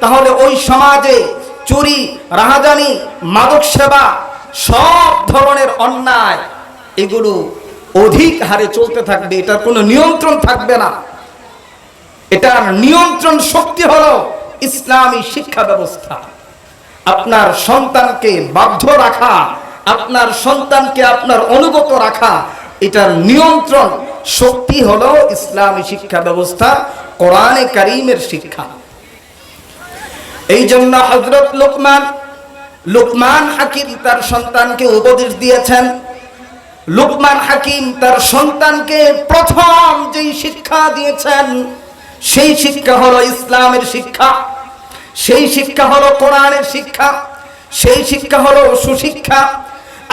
তাহলে ওই সমাজে চুরি, রাহাজানি, মাদক সেবা, সব ধরনের অন্যায়, এগুলো অধিক হারে চলতে থাকবে। এটার কোনো নিয়ন্ত্রণ থাকবে না। এটার নিয়ন্ত্রণ শক্তি হলো ইসলামী শিক্ষা ব্যবস্থা। আপনার সন্তানকে বাধ্য রাখা, আপনার সন্তানকে আপনার অনুগত রাখা, এটার নিয়ন্ত্রণ শক্তি হলো ইসলামী শিক্ষা ব্যবস্থা, কোরআনে কারিমের শিক্ষা। এই জন্য হজরত লোকমান লোকমান হাকিম তার সন্তানকে উপদেশ দিয়েছেন। লোকমান হাকিম তার সন্তানকে প্রথম যেই শিক্ষা দিয়েছেন, সেই শিক্ষা হলো ইসলামের শিক্ষা, সেই শিক্ষা হলো কোরআনের শিক্ষা, সেই শিক্ষা হলো সুশিক্ষা।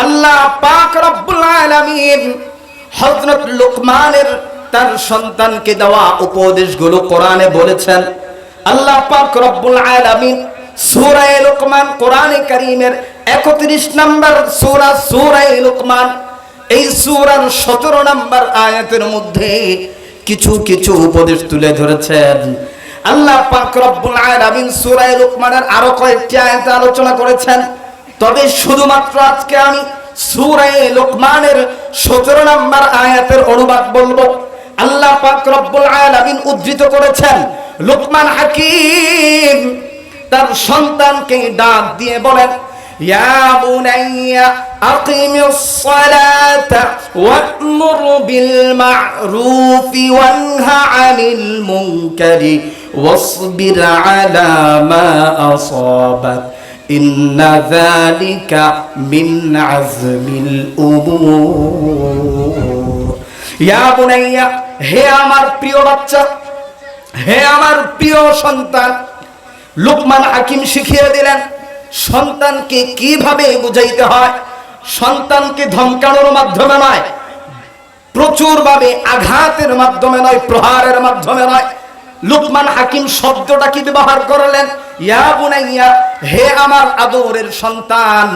আল্লাহ পাক রব্বুল আলামিন হযরত লোকমানের তার সন্তানকে দেওয়া উপদেশগুলো কোরআনে বলেছেন। আল্লাহ পাক রব্বুল আলামিন সূরা লোকমান কোরআনে কারীমের 31 নম্বর সূরা সূরা লোকমান, এই সূরার 17 নম্বর আয়াতের মধ্যে কিছু কিছু উপদেশ তুলে ধরেছেন। আল্লাহ পাক রব্বুল আলামিন সূরা লোকমানের আরও কয়েকটি আয়াত আলোচনা করেছেন। তবে শুধুমাত্র আজকে আমি সূরা লোকমানের 17 নম্বর আয়াতের অনুবাদ বলব। আল্লাহ পাক রব্বুল আলামিন উদ্ধৃত করেছেন লোকমান হাকিম তার সন্তানকে ডাক দিয়ে বলেন يا بني أقم الصلاة وأمر بالمعروف وانه عن المنكر واصبر على ما أصابك إن ذلك من عزم الأمور يا بني হে আমার প্রিয় বাচ্চা হে আমার প্রিয় সন্তান, লোকমান হাকিম শিখিয়ে দিলেন, সন্তানকে কীভাবে বুঝাইতে হয়? সন্তানকে ধমকানোর মাধ্যমে নয় প্রচুর ভাবে আঘাতের মাধ্যমে নয়, প্রহারের মাধ্যমে নয়। লুকমান হাকিম শব্দটা কি ব্যবহার করলেন? ইয়া বুনাইয়া, হে আমার আদরের সন্তান,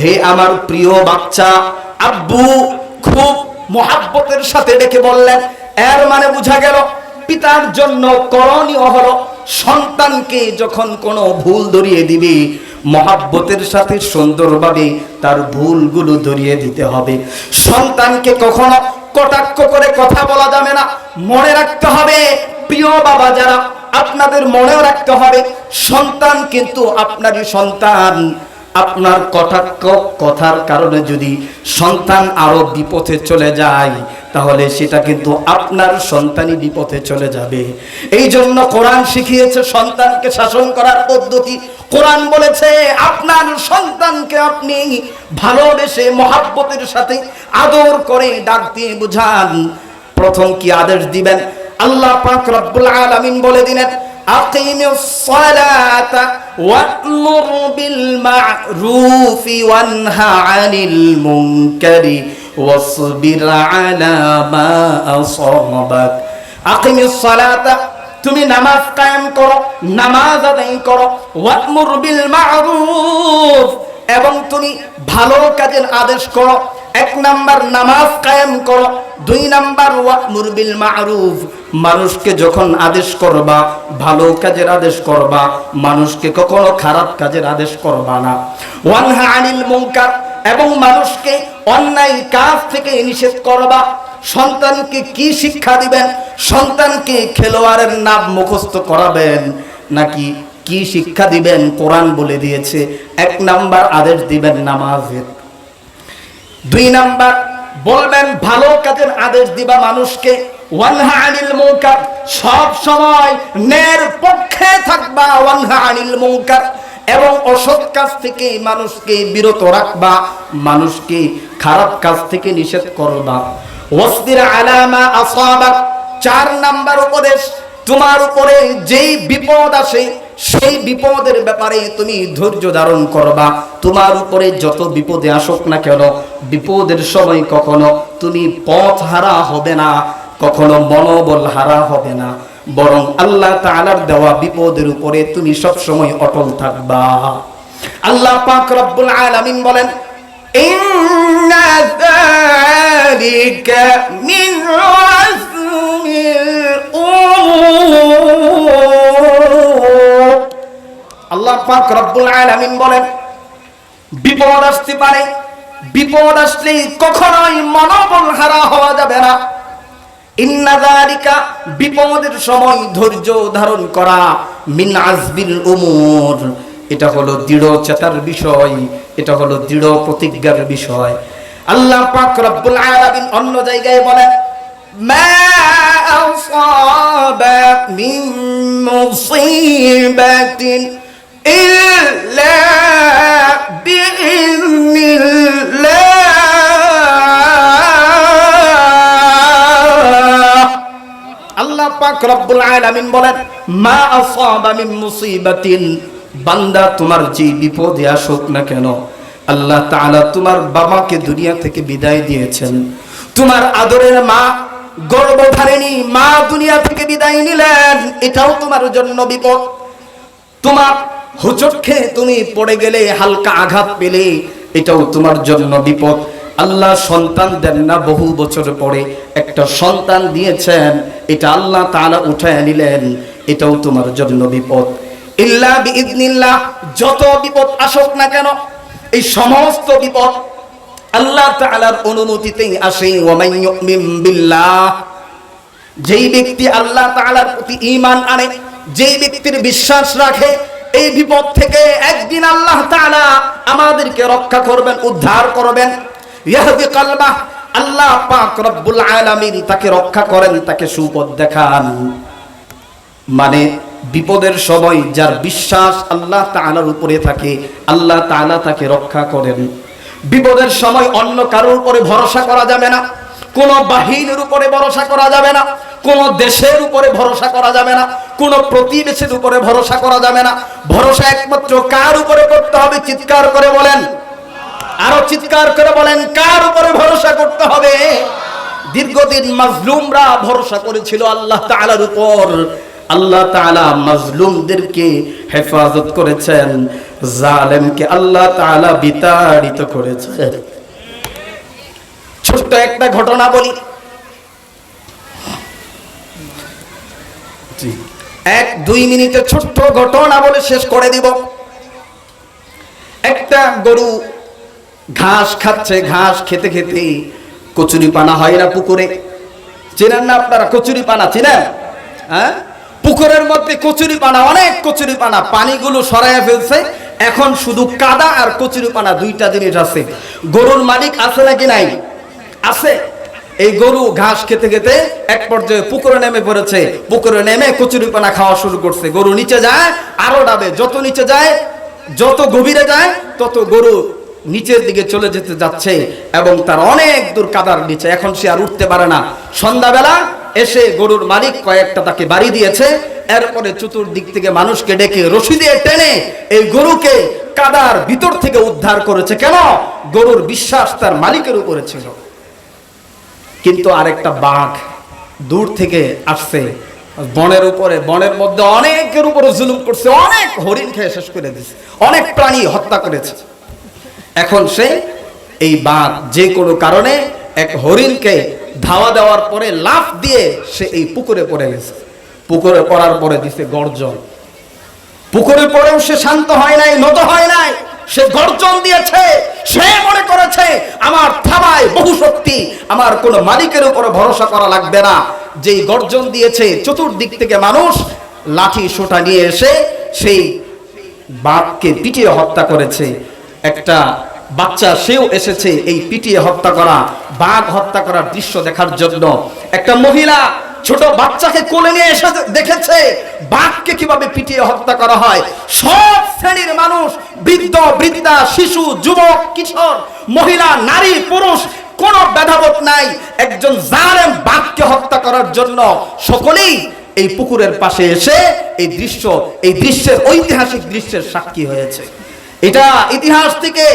হে আমার প্রিয় বাচ্চা, আব্বু খুব মোহাব্বতের সাথে ডেকে বললেন, এর মানে বোঝা গেল পিতার জন্য করণীয় হলো সন্তানকে যখন কোনো ভুল ধরিয়ে দিবে, মহাব্বতের সাথে সুন্দরভাবে তার ভুলগুলো ধরিয়ে দিতে হবে। সন্তানকে কখনো কটাক্ষ করে কথা বলা যাবে না, মনে রাখতে হবে, প্রিয় বাবা যারা, আপনাদের মনেও রাখতে হবে, সন্তান কিন্তু আপনারই সন্তান। আপনার কটাক্ষ কথার কারণে যদি সন্তান আরও বিপথে চলে যায়, তাহলে সেটা কিন্তু আপনার সন্তানই বিপথে চলে যাবে। এই জন্য কোরআন শিখিয়েছে সন্তানকে শাসন করার পদ্ধতি। কোরআন বলেছে, আপনার সন্তানকে আপনি ভালোবেসে মহাব্বতের সাথে আদর করে ডাক দিয়ে বুঝান। প্রথম কি আদেশ দিবেন? আল্লাহ পাক রব্বুল আলামিন বলে দিলেন أقم الصلاة وأمر بالمعروف وانه عن المنكر واصبر على ما أصابك أقم الصلاة তুমি নামাজ কায়েম করো নামাজ আদায় করো ওয়াতমুর বিল মারুফ এবং তুমি ভালো কাজের আদেশ করো। এক নাম্বার নামাজ কায়েম করো। দুই নাম্বার ওয়াতমুর বিল মারুফ। মানুষকে যখন আদেশ করবা, ভালো কাজের আদেশ করবা, মানুষকে কখনো খারাপ কাজের আদেশ করবা না। ওয়ানহা আনিল মুনকার। এবং মানুষকে অন্যায় কাজ থেকে নিষেধ করবা। সন্তানকে কি শিক্ষা দিবেন? সন্তানকে খেলোয়াড়ের নাম মুখস্থ করাবেন? নাকি কি শিক্ষা দিবেন? কোরআন বলে দিয়েছে। এক নাম্বার আদেশ দিবেন নামাজের। দুই নাম্বার, বলবেন ভালো কাজের আদেশ দিবা মানুষকে। ওয়ানহা আনিল সব সময় পক্ষে থাকবা ওয়ানহা আনিল এবং অসৎ কাজ থেকে মানুষকে বিরত রাখবা, মানুষকে খারাপ কাজ থেকে নিষেধ করবা। ওয়াসবির আলামা আসাবাক। চার নাম্বার উপদেশ, তোমার উপরে যেই বিপদ আসে সেই বিপদের ব্যাপারে তুমি ধৈর্য ধারণ করবা। তোমার উপরে যত বিপদে আসুক না কেন, বিপদের সময় কখনো তুমি পথ হারা হবে না, কখনো মনোবল হারা হবে না। বরং আল্লাহ তাআলার দেওয়া বিপদের উপরে তুমি সব সময় অটল থাকবা। আল্লাহ পাক রব্বুল আলামিন বলেন, ইন্না যালিকা মিন পাক রব্বুল আলামিন বলেন, বিপদ আসতে পারে, বিপদ আসলে কখনোই মনোবল হারা হওয়া যাবে না। ইন্না যালিকা, বিপদের সময় ধৈর্য ধারণ করা মিন আজবিল উমুর। এটা হলো দৃঢ় চেতার বিষয়, এটা হলো দৃঢ় প্রতিজ্ঞার বিষয়। আল্লাহ পাক রব্বুল আলামিন অন্য জায়গায় বলেন, মা মিন মুসিবাতিন। আল্লাহ পাক রব্বুল আলামিন বলেন, মা আসাবা মিন মুসিবাতিন। বান্দা তোমার যে বিপদে আসুক না কেন, আল্লাহ তাআলা তোমার বাবাকে দুনিয়া থেকে বিদায় দিয়েছেন। তোমার আদরের মা, গর্ভধারিণী মা দুনিয়া থেকে বিদায় নিলেন, এটাও তোমার জন্য বিপদ। তোমার হুচট খেয়ে তুমি পড়ে গেলে হালকা আঘাত পেলে, এটাও তোমার জন্য বিপদ। আল্লাহ সন্তান দেন না, বহু বছর পরে একটা সন্তান দিয়েছেন, এটা আল্লাহ তাআলা উঠায় নিলেন, এটাও তোমার জন্য বিপদ। ইল্লা বিইذনিল্লাহ যত বিপদ আসুক না কেন, এই সমস্ত বিপদ আল্লাহ তাআলার অনুমতিতেই আসে। ওয়ামান ইউমিন বিল্লাহ, যেই ব্যক্তি আল্লাহ তাআলার প্রতি ঈমান আনে, যেই ব্যক্তির বিশ্বাস রাখে এই বিপদ থেকে একদিন আল্লাহ তাআলা আমাদেরকে রক্ষা করবেন, উদ্ধার করবেন। ইয়াহদি কলবাহ আল্লাহ পাক রব্বুল আলামিন তাকে রক্ষা করেন, তাকে সুপথ দেখান। মানে বিপদের সময় যার বিশ্বাস আল্লাহ তাআলার উপরে থাকে, আল্লাহ তাআলা তাকে রক্ষা করেন। বিপদের সময় অন্য কারোর উপরে ভরসা করা যাবে না। কোন বাহিনীর উপরে ভরসা করা যাবে না, কোন দেশের উপরে ভরসা করা যাবে না, কোন প্রতিবেশীর উপরে ভরসা করা যাবে না। ভরসা একমাত্র কার উপরে করতে হবে, চিৎকার করে বলেন। আরও চিৎকার করে বলেন, কার উপরে ভরসা করতে হবে? দীর্ঘদিন মাজলুমরা ভরসা করেছিল আল্লাহ তাআলার উপর। আল্লাহ তাআলা মাজলুমদেরকে হেফাজত করেছেন, জালেমকে আল্লাহ তাআলা বিতাড়িত করেছেন। ছোট্ট একটা ঘটনা বলি। এক দুই মিনিটে ছোট্ট ঘটনা বলে শেষ করে দিব। একটা গরু ঘাস খাচ্ছে ঘাস খেতে খেতে কচুরি পানা হয় না পুকুরে। চেনেন না আপনারা কচুরি পানা চেনেন? হ্যাঁ? পুকুরের মধ্যে কচুরি পানা অনেক কচুরি পানা পানিগুলো সরাইয়া ফেলছে। এখন শুধু কাদা আর কচুরি পানা দুইটা জিনিস আছে। গরুর মালিক আছে নাকি নাই? আছে। এই গরু ঘাস খেতে খেতে এক পর্যায়ে পুকুরে নেমে পড়েছে। পুকুরে নেমে কচুরি পানা খাওয়া শুরু করছে। গরু নিচে যায়, আরও ডাবে। যত নিচে যায়, যত গভীরে যায়, তত গরু নিচের দিকে চলে যেতে যাচ্ছে এবং তার অনেক দূর কাদার নিচে। এখন সে আর উঠতে পারে না। সন্ধ্যাবেলা এসে গরুর মালিক কয়েকটা তাকে বাড়ি দিয়েছে। এরপরে চতুর্দিক থেকে মানুষকে ডেকে রশি দিয়ে টেনে এই গরুকে কাদার ভিতর থেকে উদ্ধার করেছে। কেন? গরুর বিশ্বাস তার মালিকের উপরে ছিল। কিন্তু আরেকটা বাঘ দূর থেকে আসছে। বনের উপরে, বনের মধ্যে অনেকের উপরে জুলুম করছে, অনেক হরিণ খেয়ে শেষ করে দিছে, অনেক প্রাণী হত্যা করেছে। এখন সে, এই বাঘ যে কোনো কারণে এক হরিণকে ধাওয়া দেওয়ার পরে লাফ দিয়ে সে এই পুকুরে পড়ে গেছে। পুকুরে পড়ার পরে দিছে গর্জন। পুকুরে পড়েও সে শান্ত হয় নাই, নত হয় নাই। সে গর্জন দিয়েছে, সে মনে করেছে, আমার থাবায় বহু শক্তি, আমার কোন মালিকের উপরে ভরসা করা লাগবে না। যেই গর্জন দিয়েছে, চতুর্দিক থেকে মানুষ লাঠি সোটা নিয়ে এসে সেই বাঘকে পিটিয়ে হত্যা করেছে। একটা বাচ্চা, সেও এসেছে এই পিটিয়ে হত্যা করা, বাঘ হত্যা করার দৃশ্য দেখার জন্য। একটা মহিলা ছোট বাচ্চাকে কোলে নিয়ে এসে দেখেছে, বাঘকে কীভাবে পিটিয়ে হত্যা করা হয়। সব শ্রেণির মানুষ, বৃদ্ধ, বৃদ্ধা, শিশু, যুবক, কিশোর, মহিলা, নারী, পুরুষ, কোন ভেদাভেদ নাই। একজন জালেম বাঘকে হত্যা করার জন্য সকলেই এই পুকুরের পাশে এসে এই দৃশ্য, এই দৃশ্যের ঐতিহাসিক দৃশ্যের সাক্ষী হয়েছে। এটা ইতিহাস থেকে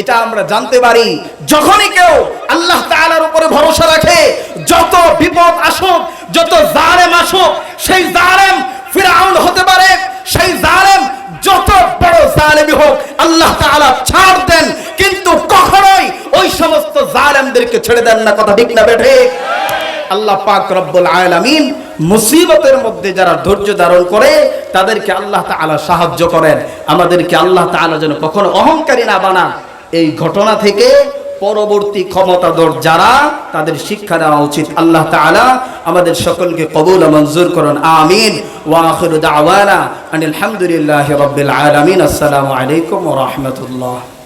এটা আমরা জানতে পারি। যখনই কেউ আল্লাহ তাআলার উপরে ভরসা রাখে, যত বিপদ আসুক, যত জালেম আসুক, সেই জালেম ফিরাউন হতে পারে, সেই জালেম যত বড় জালেমই হোক, আল্লাহ তাআলা ছাড় দেন। কিন্তু কখনোই ওই সমস্ত জালেমদেরকে ছেড়ে দেন না, কথা ঠিক না বেঠে আল্লাহ পাক রব্বুল আলামিন মুসিবতের মধ্যে যারা ধৈর্য ধারণ করে, তাদেরকে আল্লাহ তাআলা সাহায্য করেন। আমাদেরকে আল্লাহ তাআলা যেন কখনো অহংকারী না বানান। এই ঘটনা থেকে পরবর্তী ক্ষমতাধর যারা, তাদের শিক্ষা দেওয়া উচিত। আল্লাহ তালা আমাদের সকলকে কবুল মঞ্জুর করুন। আমিন। ওয়া আওয়ানা আনিলামদুলিল্লাহ রাব্বিল আলামিন। আসসালামু আলাইকুম রাহমাতুল্লাহ।